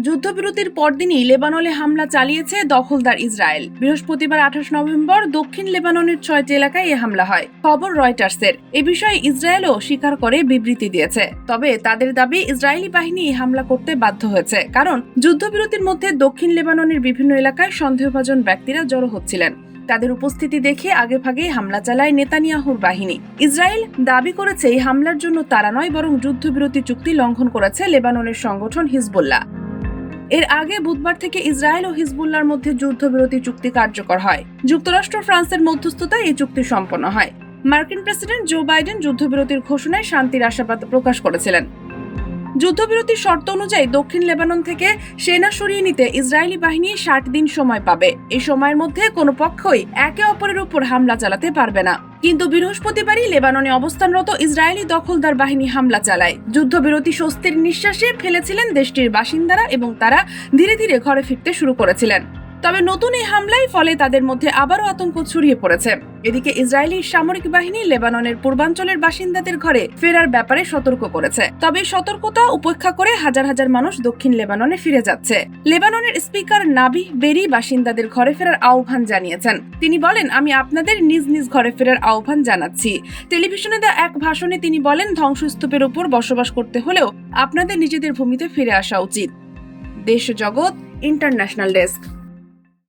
যুদ্ধবিরতির পরদিনই লেবাননে হামলা চালিয়েছে দখলদার ইসরায়েল। বৃহস্পতিবার আঠাশ নভেম্বর দক্ষিণ লেবাননের ছয়টি এলাকায় এ হামলা হয়। খবর রয়টার্সের। এ বিষয়ে ইসরায়েলও স্বীকার করে বিবৃতি দিয়েছে। তবে তাদের দাবি, ইসরায়েলি বাহিনী এই হামলা করতে বাধ্য হয়েছে। কারণ যুদ্ধবিরতির মধ্যে দক্ষিণ লেবাননের বিভিন্ন এলাকায় সন্দেহভাজন ব্যক্তিরা জড়ো হচ্ছিলেন। তাদের উপস্থিতি দেখে আগেভাগেই হামলা চালায় নেতানিয়াহুর বাহিনী। ইসরায়েল দাবি করেছে, এই হামলার জন্য তারা নয়, বরং যুদ্ধবিরতি চুক্তি লঙ্ঘন করেছে লেবাননের সংগঠন হিজবুল্লাহ। এর আগে বুধবার থেকে ইসরায়েল ও হিজবুল্লার মধ্যে যুদ্ধবিরতি চুক্তি কার্যকর হয়। যুক্তরাষ্ট্র ফ্রান্সের মধ্যস্থতায় এই চুক্তি সম্পন্ন হয়। মার্কিন প্রেসিডেন্ট জো বাইডেন যুদ্ধবিরতির ঘোষণায় শান্তির আশাবাদ প্রকাশ করেছিলেন। যুদ্ধবিরতির শর্ত অনুযায়ী দক্ষিণ লেবানন থেকে সেনা সরিয়ে নিতে ইসরায়েলি বাহিনী ষাট দিন সময় পাবে। এই সময়ের মধ্যে কোনো পক্ষই একে অপরের উপর হামলা চালাতে পারবে না। কিন্তু বৃহস্পতিবারই লেবাননে অবস্থানরত ইসরায়েলি দখলদার বাহিনী হামলা চালায়। যুদ্ধবিরতি স্বস্তির নিঃশ্বাসে ফেলেছিলেন দেশটির বাসিন্দারা এবং তারা ধীরে ধীরে ঘরে ফিরতে শুরু করেছিলেন। তবে নতুন এই হামলায় ফলে তাদের মধ্যে আবারও আতঙ্ক ছড়িয়ে পড়েছে। এদিকে ইসরায়েলি সামরিক বাহিনী লেবাননের পূর্বাঞ্চলের বাসিন্দাদের ঘরে ফেরার ব্যাপারে সতর্ক করেছে। তবে সতর্কতা উপেক্ষা করে হাজার হাজার মানুষ দক্ষিণ লেবাননে ফিরে যাচ্ছে। লেবাননের স্পিকার নাবি বেরি বাসিন্দাদের ঘরে ফেরার আহ্বান জানিয়েছেন। তিনি বলেন, আমি আপনাদের নিজ নিজ ঘরে ফেরার আহ্বান জানাচ্ছি। টেলিভিশনে দেওয়া এক ভাষণে তিনি বলেন, ধ্বংসস্তূপের উপর বসবাস করতে হলেও আপনাদের নিজেদের ভূমিতে ফিরে আসা উচিত। দেশ জগৎ ইন্টারন্যাশনাল ডেস্ক।